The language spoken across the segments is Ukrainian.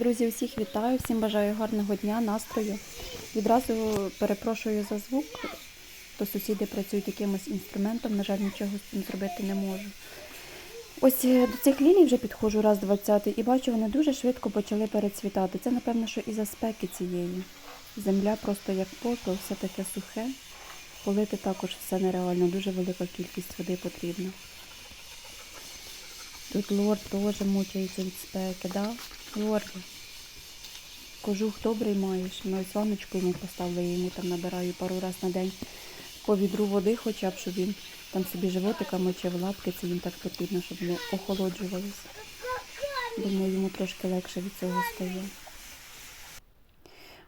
Друзі, усіх вітаю, всім бажаю гарного дня, настрою. Відразу перепрошую за звук, то сусіди працюють якимось інструментом, на жаль, нічого з цим зробити не можу. Ось е, до цих лілій вже підходжу раз 20 і бачу, вони дуже швидко почали перецвітати. Це, напевно, що із-за спеки цієї. Земля просто як попел, все таке сухе. Полити також все нереально, дуже велика кількість води потрібна. Тут лорд теж мучається від спеки, да? Лорд. Кожух добрий маєш. Ми ось йому поставили, я йому там набираю пару раз на день по відру води, хоча б, щоб він там собі животика мочив лапки, це їм так потрібно, щоб воно охолоджувалося. Думаю, йому трошки легше від цього стає.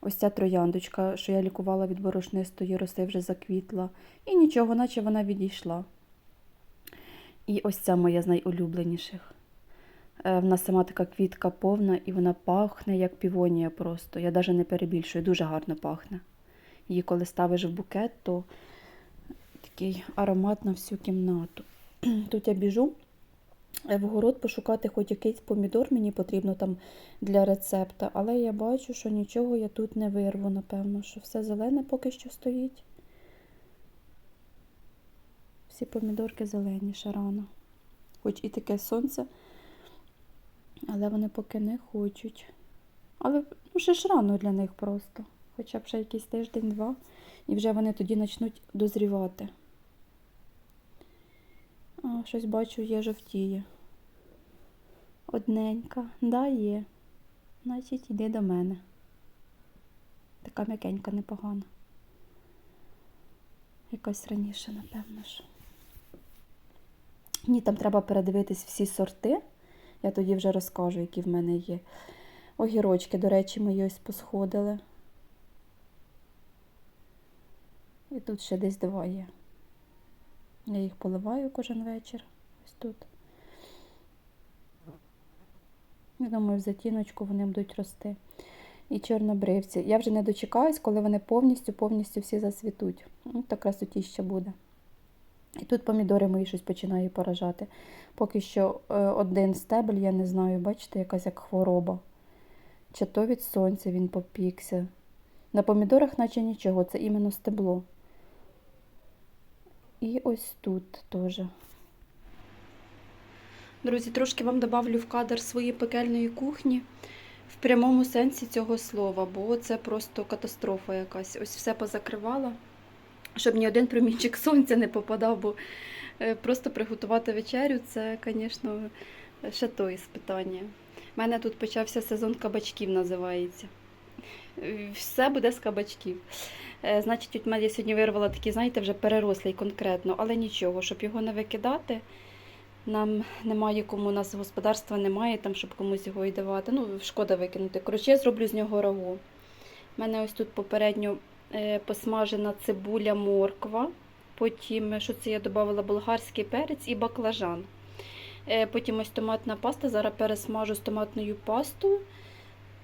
Ось ця трояндочка, що я лікувала від борошнистої роси, вже заквітла. І нічого, наче вона відійшла. І ось ця моя з найулюбленіших. Е, Вона сама така квітка повна і вона пахне, як півонія просто. Я навіть не перебільшую, дуже гарно пахне. Її коли ставиш в букет, то такий аромат на всю кімнату. Тут я біжу е, в город пошукати хоч якийсь помідор, мені потрібно там для рецепта, але я бачу, що нічого я тут не вирву, напевно, що все зелене поки що стоїть. Всі помідорки зелені, ще рано. Хоч і таке сонце, але вони поки не хочуть. Але ну, ще ж рано для них просто. Хоча б ще якийсь тиждень-два, і вже вони тоді почнуть дозрівати. А, щось бачу, є жовтіє. Одненька, да, є. Значить, йди до мене. Така м'якенька, непогана. Якась раніше, напевно ж. Ні, там треба передивитись всі сорти. Я тоді вже розкажу, які в мене є. Огірочки, до речі, мої ось посходили. І тут ще десь два є. Я їх поливаю кожен вечір. Ось тут. Я думаю, в затіночку вони будуть рости. І чорнобривці. Я вже не дочекаюсь, коли вони повністю, повністю всі засвітуть. Ну, та красотіща буде. І тут помідори мої щось починає поражати. Поки що е, один стебель, я не знаю, бачите, якась як хвороба. Чи то від сонця він попікся. На помідорах, наче нічого, це іменно стебло. І ось тут теж. Друзі, трошки вам добавлю в кадр своєї пекельної кухні в прямому сенсі цього слова, бо це просто катастрофа якась. Ось все позакривала, щоб ні один промінчик сонця не попадав, бо е, просто приготувати вечерю це, звісно, ще то іспитання. У мене тут почався сезон кабачків, називається. Все буде з кабачків. Е, Значить, от мене я сьогодні вирвала такий, знаєте, вже перерослий конкретно, але нічого, щоб його не викидати. Нам немає кому, у нас господарства немає, там, щоб комусь його і давати. Ну, шкода викинути. Коротше, я зроблю з нього рагу. У мене ось тут попередньо посмажена цибуля, морква. Потім, що це я додавала болгарський перець і баклажан. Е, Потім ось томатна паста. Зараз пересмажу з томатною пастою.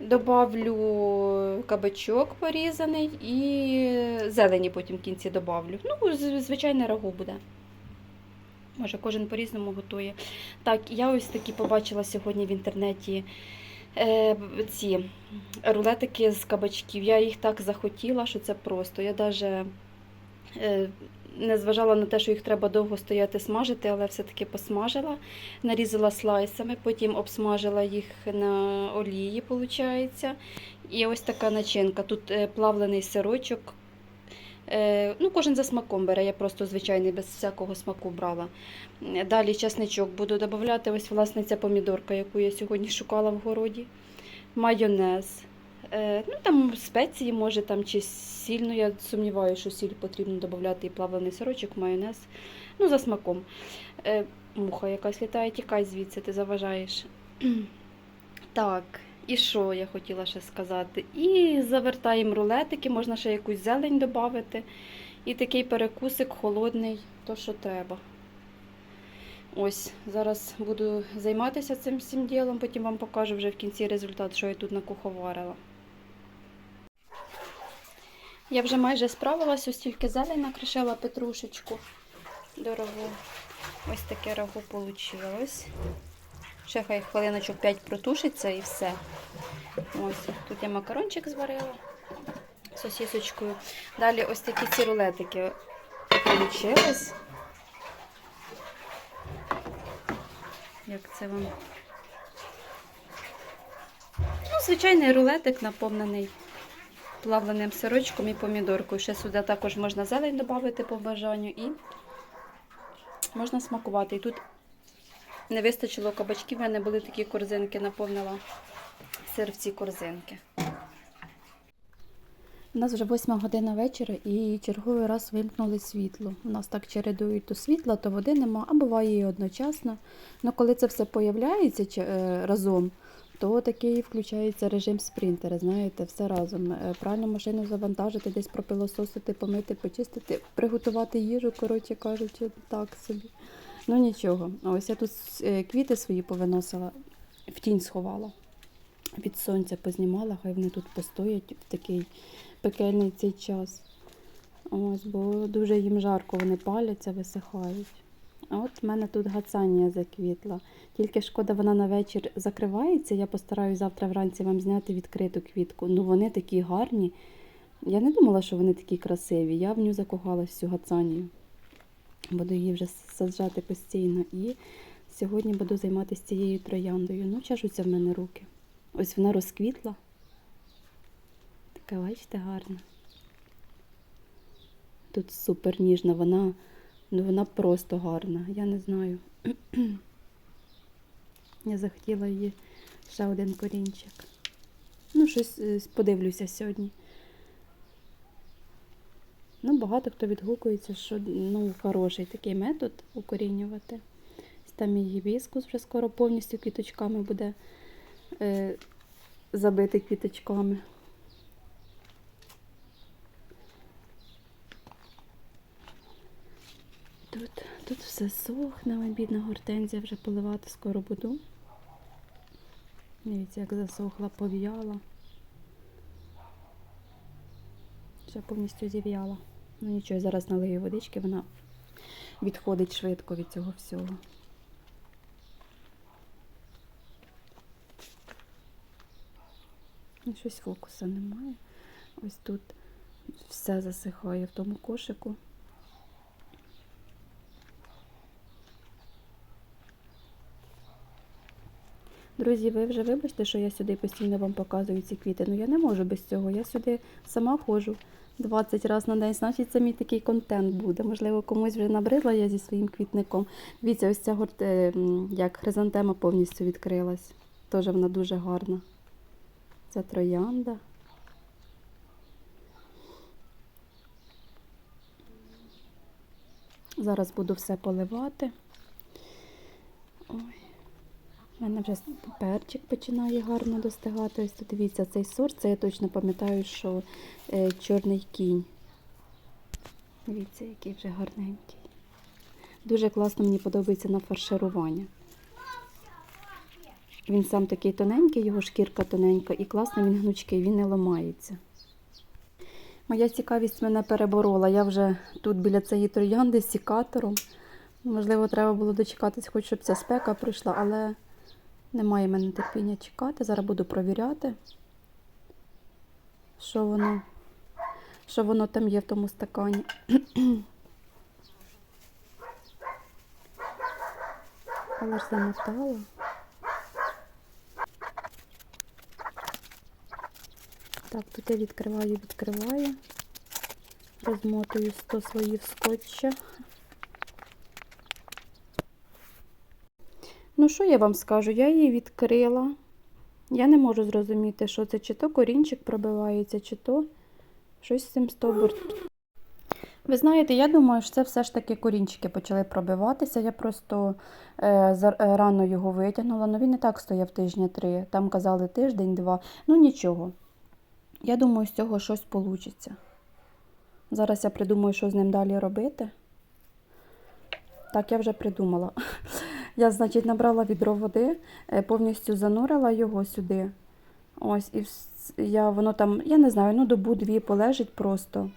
Добавлю кабачок порізаний і зелені потім в кінці добавлю. Ну, звичайне рагу буде. Може, кожен по-різному готує. Так, я ось такі побачила сьогодні в інтернеті е, ці рулетики з кабачків. Я їх так захотіла, що це просто. Я навіть е, не зважала на те, що їх треба довго стояти смажити, але все-таки посмажила. Нарізала слайсами, потім обсмажила їх на олії, виходить. І ось така начинка. Тут е, плавлений сирочок. Е, Ну, кожен за смаком бере, я просто звичайний, без всякого смаку брала. Далі чесничок буду додавати. Ось власне ця помідорка, яку я сьогодні шукала в городі. Майонез. Е, Ну, там спеції, може, там чи сіль. Ну, я сумніваюся, що сіль потрібно додавати і плавлений сирочок, майонез. Ну, за смаком. Е, Муха якась літає, тікай звідси, ти заважаєш. Так, і що я хотіла ще сказати? І завертаємо рулетики, можна ще якусь зелень додати. І такий перекусик холодний, то що треба. Ось, зараз буду займатися цим всім ділом, потім вам покажу вже в кінці результат, що я тут накуховарила. Я вже майже справилась, ось тільки зелень накришила петрушечку дорогу. Ось таке рагу вийшло. Ще хай хвилиночок 5 протушиться і все. Ось, тут я макарончик зварила сосісочкою. Далі ось такі ці рулетики получились. Як це вам? Ну, звичайний рулетик наповнений плавленим сирочком і помідоркою. Ще сюди також можна зелень додати по бажанню і можна смакувати. І тут не вистачило кабачків, в мене були такі корзинки, наповнила сир в ці корзинки. У нас вже восьма година вечора і черговий раз вимкнули світло. У нас так чередують то світла, то води нема, а буває і одночасно. Ну коли це все появляється е, разом, то такий включається режим спринтера, знаєте, все разом. Е, Пральну машину завантажити, десь пропилососити, помити, почистити, приготувати їжу, коротше кажучи, так собі. Ну нічого. Ось я тут е, квіти свої повиносила, в тінь сховала. Від сонця познімала, хай вони тут постоять в такий пекельний цей час. Ось, бо дуже їм жарко, вони паляться, висихають. А от в мене тут гацанія заквітла. Тільки шкода, вона на вечір закривається. Я постараюсь завтра вранці вам зняти відкриту квітку. Ну вони такі гарні. Я не думала, що вони такі красиві. Я в ню закохалась в цю гацанію. Буду її вже саджати постійно. І сьогодні буду займатися цією трояндою. Ну, чашуться в мене руки. Ось вона розквітла. Така, бачите, гарна. Тут супер ніжна, вона, ну вона просто гарна. Я не знаю. Я захотіла її ще один корінчик. Ну, щось е, подивлюся сьогодні. Ну, багато хто відгукується, що ну, хороший такий метод укорінювати. Там і гібіскус вже скоро повністю квіточками буде е, забитий квіточками. Тут, тут все сохне, бідна гортензія вже поливати скоро буду. Дивіться, як засохла, пов'яла. Все повністю зів'яла. Ну нічого, я зараз налию водички, вона відходить швидко від цього всього. Ну, Щось фокусу немає. Ось тут все засихає в тому кошику. Друзі, ви вже вибачте, що я сюди постійно вам показую ці квіти. Ну я не можу без цього. Я сюди сама ходжу 20 разів на день, значить це мій такий контент буде. Можливо, комусь вже набридла я зі своїм квітником. Дивіться, ось ця е, як хризантема повністю відкрилась. Теж вона дуже гарна. Це троянда. Зараз буду все поливати. У мене вже перчик починає гарно достигати. Ось тут дивіться, цей сорт, це я точно пам'ятаю, що е, чорний кінь. Дивіться, який вже гарненький. Дуже класно мені подобається на фарширування. Він сам такий тоненький, його шкірка тоненька, і класно він гнучкий, він не ламається. Моя цікавість мене переборола. Я вже тут біля цієї троянди з сікатором. Можливо, треба було дочекатись, хоч щоб ця спека пройшла, але немає в мене терпіння чекати. Зараз буду провіряти, що воно, що воно там є в тому стакані. Але ж замотала. Так, тут я відкриваю, відкриваю. Розмотую 100 слоїв скотча. Ну, що я вам скажу? Я її відкрила. Я не можу зрозуміти, що це, чи то корінчик пробивається, чи то щось з цим стовбур. Ви знаєте, я думаю, що це все ж таки корінчики почали пробиватися. Я просто е, е, рано його витягнула. Ну він не так стояв тижня три. Там казали тиждень-два. Ну нічого. Я думаю, з цього щось вийде. Зараз я придумаю, що з ним далі робити. Так, я вже придумала. Я, значить, набрала відро води, е, повністю занурила його сюди. Ось, і я, воно там, я не знаю, ну добу-дві полежить просто.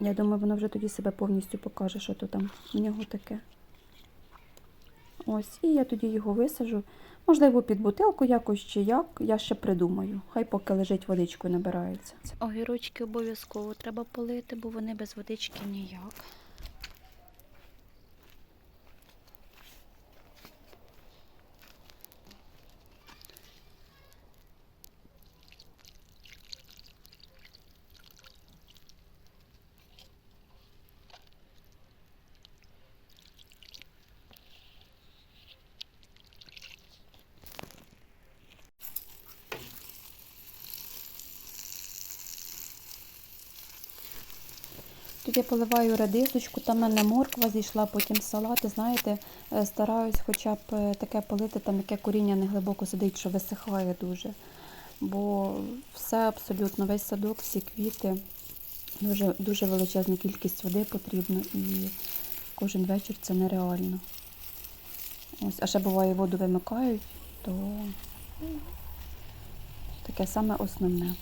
Я думаю, воно вже тоді себе повністю покаже, що то там в нього таке. Ось, і я тоді його висажу. Можливо, під бутилку якось чи як, я ще придумаю. Хай поки лежить водичкою набирається. Огірочки обов'язково треба полити, бо вони без водички ніяк. Тут я поливаю редисочку, там в мене морква зійшла, потім салат. І знаєте, е, стараюсь хоча б е, таке полити, там яке коріння не глибоко сидить, що висихає дуже. Бо все абсолютно, весь садок, всі квіти, дуже, дуже величезна кількість води потрібно і кожен вечір це нереально. Ось, а ще буває воду вимикають, то таке саме основне.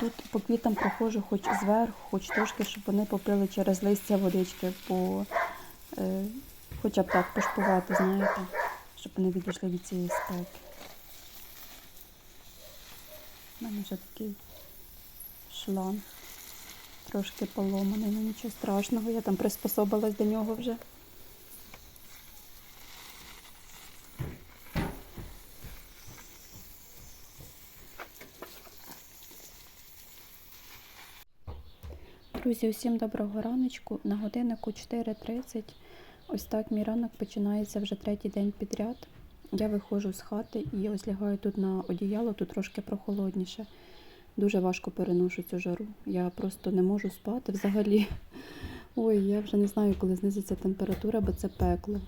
Тут по квітам проходжу хоч зверху, хоч трошки, щоб вони попили через листя водички, бо е, хоча б так пошпувати, знаєте, щоб вони відійшли від цієї спеки. У мене вже такий шланг, трошки поломаний, ну нічого страшного, я там приспособилась до нього вже. Друзі, усім доброго раночку. На годиннику 4.30. Ось так мій ранок починається вже третій день підряд. Я виходжу з хати і ось лягаю тут на одіяло, тут трошки прохолодніше. Дуже важко переношу цю жару. Я просто не можу спати взагалі. Ой, я вже не знаю, коли знизиться температура, бо це пекло.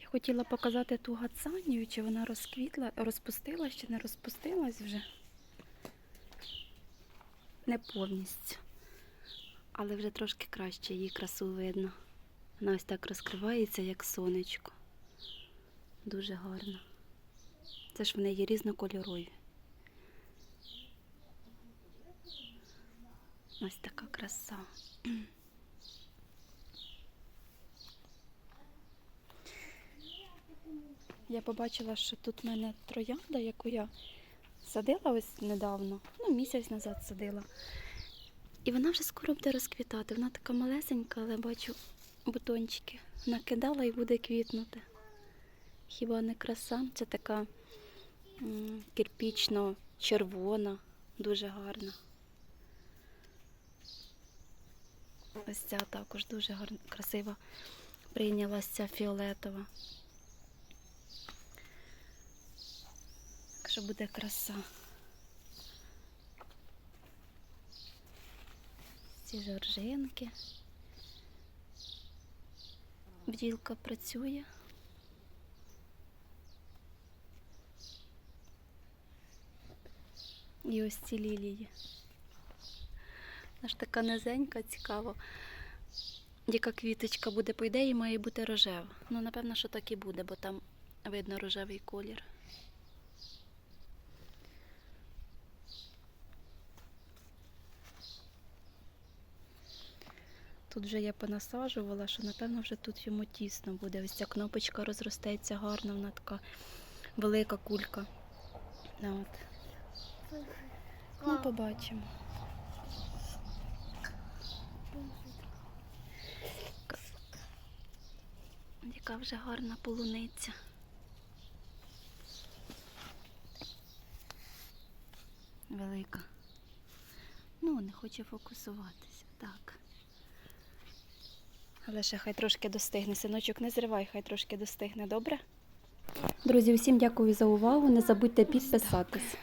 Я хотіла показати ту гацанію, чи вона розквітла, розпустилась, чи не розпустилась вже. Не повністю. Але вже трошки краще її красу видно. Вона ось так розкривається, як сонечко. Дуже гарно. Це ж в неї різнокольорові. Ось така краса. Я побачила, що тут в мене троянда, яку я садила ось недавно, ну місяць назад садила. І вона вже скоро буде розквітати. Вона така малесенька, але бачу бутончики. Накидала і буде квітнути. Хіба не краса? Це така кирпічно-червона, дуже гарна. Ось ця також дуже гарна, красива прийнялася фіолетова. Що буде краса. Ці жоржинки. Бджілка працює. І ось ці лілії. Вона ж така низенька, цікаво. Яка квіточка буде, по ідеї, має бути рожева. Ну, напевно, що так і буде, бо там видно рожевий колір. Тут вже я понасаджувала, що напевно вже тут йому тісно буде. Ось ця кнопочка розростеться гарно, вона така велика кулька. Ну, От. Ну, побачимо. Яка вже гарна полуниця. Велика. Ну, не хоче фокусуватися. Але ще хай трошки достигне. Синочок, не зривай, хай трошки достигне, добре? Друзі, усім дякую за увагу. Не забудьте підписатись.